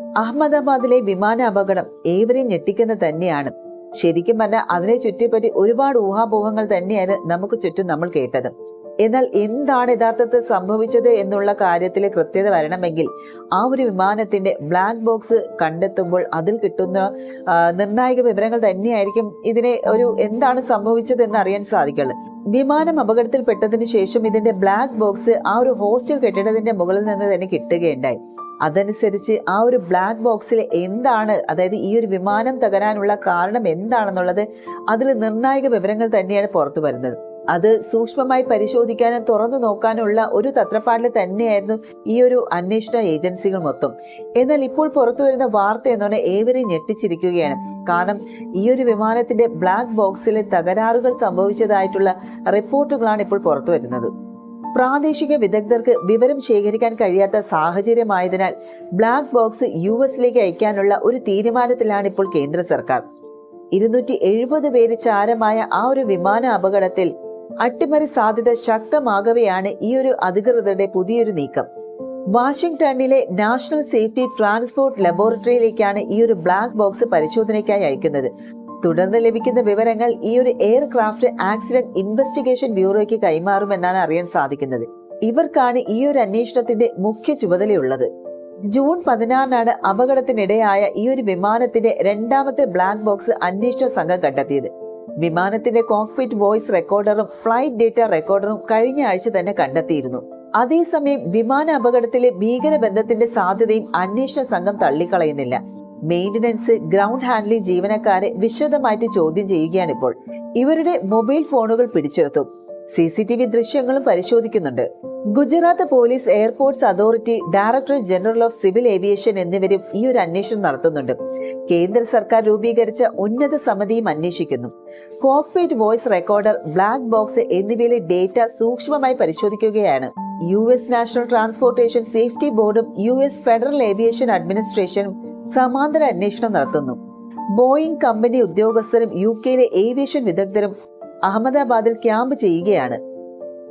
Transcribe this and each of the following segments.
അഹമ്മദാബാദിലെ വിമാന അപകടം ഏവരെയും ഞെട്ടിക്കുന്ന തന്നെയാണ്. ശരിക്കും പറഞ്ഞാൽ അതിനെ ചുറ്റിപ്പറ്റി ഒരുപാട് ഊഹാപോഹങ്ങൾ തന്നെയാണ് നമുക്ക് ചുറ്റും നമ്മൾ കേട്ടത്. എന്നാൽ എന്താണ് യഥാർത്ഥത്തിൽ സംഭവിച്ചത് എന്നുള്ള കാര്യത്തിൽ കൃത്യത വരണമെങ്കിൽ ആ ഒരു വിമാനത്തിന്റെ ബ്ലാക്ക് ബോക്സ് കണ്ടെത്തുമ്പോൾ അതിൽ കിട്ടുന്ന നിർണായക വിവരങ്ങൾ തന്നെയായിരിക്കും ഇതിനെ ഒരു എന്താണ് സംഭവിച്ചത് എന്ന് അറിയാൻ സാധിക്കുള്ളൂ. വിമാനം അപകടത്തിൽപ്പെട്ടതിന് ശേഷം ഇതിന്റെ ബ്ലാക്ക് ബോക്സ് ആ ഒരു ഹോസ്റ്റൽ കെട്ടിടത്തിന്റെ മുകളിൽ നിന്ന് തന്നെ കിട്ടുകയുണ്ടായി. അതനുസരിച്ച് ആ ഒരു ബ്ലാക്ക് ബോക്സിൽ എന്താണ് അതായത് ഈ ഒരു വിമാനം തകരാനുള്ള കാരണം എന്താണെന്നുള്ളത് അതിൽ നിർണായക വിവരങ്ങൾ തന്നെയാണ് പുറത്തു വരുന്നത്. അത് സൂക്ഷ്മമായി പരിശോധിക്കാനും തുറന്നു നോക്കാനുള്ള ഒരു തത്രപ്പാടിൽ തന്നെയായിരുന്നു ഈ ഒരു അന്വേഷണ ഏജൻസികൾ മൊത്തം. എന്നാൽ ഇപ്പോൾ പുറത്തു വരുന്ന വാർത്ത എന്ന് പറഞ്ഞാൽ ഏവരെയും ഞെട്ടിച്ചിരിക്കുകയാണ്. കാരണം ഈ ഒരു വിമാനത്തിന്റെ ബ്ലാക്ക് ബോക്സിലെ തകരാറുകൾ സംഭവിച്ചതായിട്ടുള്ള റിപ്പോർട്ടുകളാണ് ഇപ്പോൾ പുറത്തു വരുന്നത്. പ്രാദേശിക വിദഗ്ധർക്ക് വിവരം ശേഖരിക്കാൻ കഴിയാത്ത സാഹചര്യമായതിനാൽ ബ്ലാക്ക് ബോക്സ് യു എസിലേക്ക് അയക്കാനുള്ള ഒരു തീരുമാനത്തിലാണ് ഇപ്പോൾ കേന്ദ്ര സർക്കാർ. ഇരുന്നൂറ്റി എഴുപത് പേര് ചാരമായ ആ ഒരു വിമാന അപകടത്തിൽ അട്ടിമറി സാധ്യത ശക്തമാകവെയാണ് ഈ ഒരു അധികൃതരുടെ പുതിയൊരു നീക്കം. വാഷിംഗ്ടണിലെ നാഷണൽ സേഫ്റ്റി ട്രാൻസ്പോർട്ട് ലബോറട്ടറിയിലേക്കാണ് ഈ ഒരു ബ്ലാക്ക് ബോക്സ് പരിശോധനയ്ക്കായി അയക്കുന്നത്. തുടർന്ന് ലഭിക്കുന്ന വിവരങ്ങൾ ഈ ഒരു എയർക്രാഫ്റ്റ് ആക്സിഡന്റ് ഇൻവെസ്റ്റിഗേഷൻ ബ്യൂറോയ്ക്ക് കൈമാറുമെന്നാണ് അറിയാൻ സാധിക്കുന്നത്. ഇവർക്കാണ് ഈ ഒരു അന്വേഷണത്തിന്റെ മുഖ്യ ചുമതലയുള്ളത്. ജൂൺ പതിനാറിനാണ് അപകടത്തിനിടയായ ഈ ഒരു വിമാനത്തിന്റെ രണ്ടാമത്തെ ബ്ലാക്ക് ബോക്സ് അന്വേഷണ സംഘം കണ്ടെത്തിയത്. വിമാനത്തിന്റെ കോക്പിറ്റ് വോയിസ് റെക്കോർഡറും ഫ്ലൈറ്റ് ഡേറ്റ റെക്കോർഡറും കഴിഞ്ഞ ആഴ്ച തന്നെ കണ്ടെത്തിയിരുന്നു. അതേസമയം വിമാന അപകടത്തിലെ ഭീകരബന്ധത്തിന്റെ സാധ്യതയും അന്വേഷണ സംഘം തള്ളിക്കളയുന്നില്ല. മെയിന്റനൻസ് ഗ്രൗണ്ട് ഹാൻഡ്ലിംഗ് ജീവനക്കാരെ വിശദമായിട്ട് ചോദ്യം ചെയ്യുകയാണ് ഇപ്പോൾ ഇവരുടെ മൊബൈൽ ഫോണുകൾ പിടിച്ചെടുത്തു. സി സി ടി വി ദൃശ്യങ്ങളും പരിശോധിക്കുന്നുണ്ട്. Gujarat police airports authority director general of civil aviation എന്നിവരും ഈ ഒരു അന്വേഷണം നടത്തുന്നുണ്ട്. കേന്ദ്ര സർക്കാർ രൂപീകരിച്ച ഉന്നത സമിതിയും അന്വേഷിക്കുന്നു. Cockpit voice recorder black box എന്നിവയിലെ ഡേറ്റ സൂക്ഷ്മമായി പരിശോധിക്കുകയാണ്. U S national transportation safety ബോർഡും യു എസ് ഫെഡറൽ ഏവിയേഷൻ അഡ്മിനിസ്ട്രേഷനും സമാന്തര അന്വേഷണം നടത്തുന്നു. ബോയിങ് കമ്പനി ഉദ്യോഗസ്ഥരും യു കെയിലെ ഏവിയേഷൻ വിദഗ്ധരും അഹമ്മദാബാദിൽ ക്യാമ്പ് ചെയ്യുകയാണ്.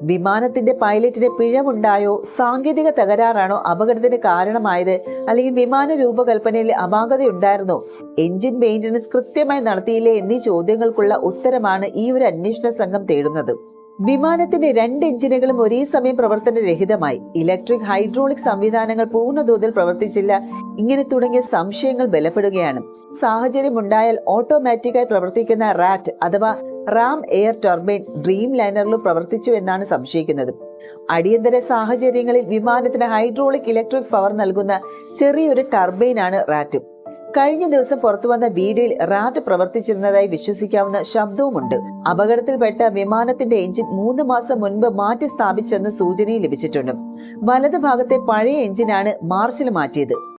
വിമാനത്തിന്റെ പൈലറ്റിന് പിഴവുണ്ടായോ? സാങ്കേതിക തകരാറാണോ അപകടത്തിന് കാരണമായത്? അല്ലെങ്കിൽ വിമാന രൂപകൽപ്പനയിൽ അപാകതയുണ്ടായിരുന്നോ? എഞ്ചിൻ മെയിന്റനൻസ് കൃത്യമായി നടത്തിയില്ലേ എന്നീ ചോദ്യങ്ങൾക്കുള്ള ഉത്തരമാണ് ഈ ഒരു അന്വേഷണ സംഘം തേടുന്നത്. വിമാനത്തിന്റെ രണ്ട് എഞ്ചിനുകളും ഒരേ സമയം പ്രവർത്തനരഹിതമായി. ഇലക്ട്രിക് ഹൈഡ്രോളിക് സംവിധാനങ്ങൾ പൂർണതോതിൽ പ്രവർത്തിച്ചില്ല. ഇങ്ങനെ തുടങ്ങിയ സംശയങ്ങൾ ബലപ്പെടുകയാണ്. സാഹചര്യം ഉണ്ടായാൽ ഓട്ടോമാറ്റിക്കായി പ്രവർത്തിക്കുന്ന റാറ്റ് അഥവാ റാം എയർ ടർബൈൻ ഡ്രീം ലൈനറിലും പ്രവർത്തിച്ചു എന്നാണ് സംശയിക്കുന്നത്. അടിയന്തര സാഹചര്യങ്ങളിൽ വിമാനത്തിന് ഹൈഡ്രോളിക് ഇലക്ട്രിക് പവർ നൽകുന്ന ചെറിയൊരു ടർബൈനാണ് റാറ്റ്. കഴിഞ്ഞ ദിവസം പുറത്തു വന്ന വീഡിയോയിൽ റാറ്റ് പ്രവർത്തിച്ചിരുന്നതായി വിശ്വസിക്കാവുന്ന ശബ്ദവുമുണ്ട്. അപകടത്തിൽപ്പെട്ട വിമാനത്തിന്റെ എഞ്ചിൻ മൂന്ന് മാസം മുൻപ് മാറ്റി സ്ഥാപിച്ചെന്ന് സൂചനയും ലഭിച്ചിട്ടുണ്ട്. വലതുഭാഗത്തെ പഴയ എഞ്ചിനാണ് മാർച്ചിൽ മാറ്റിയത്.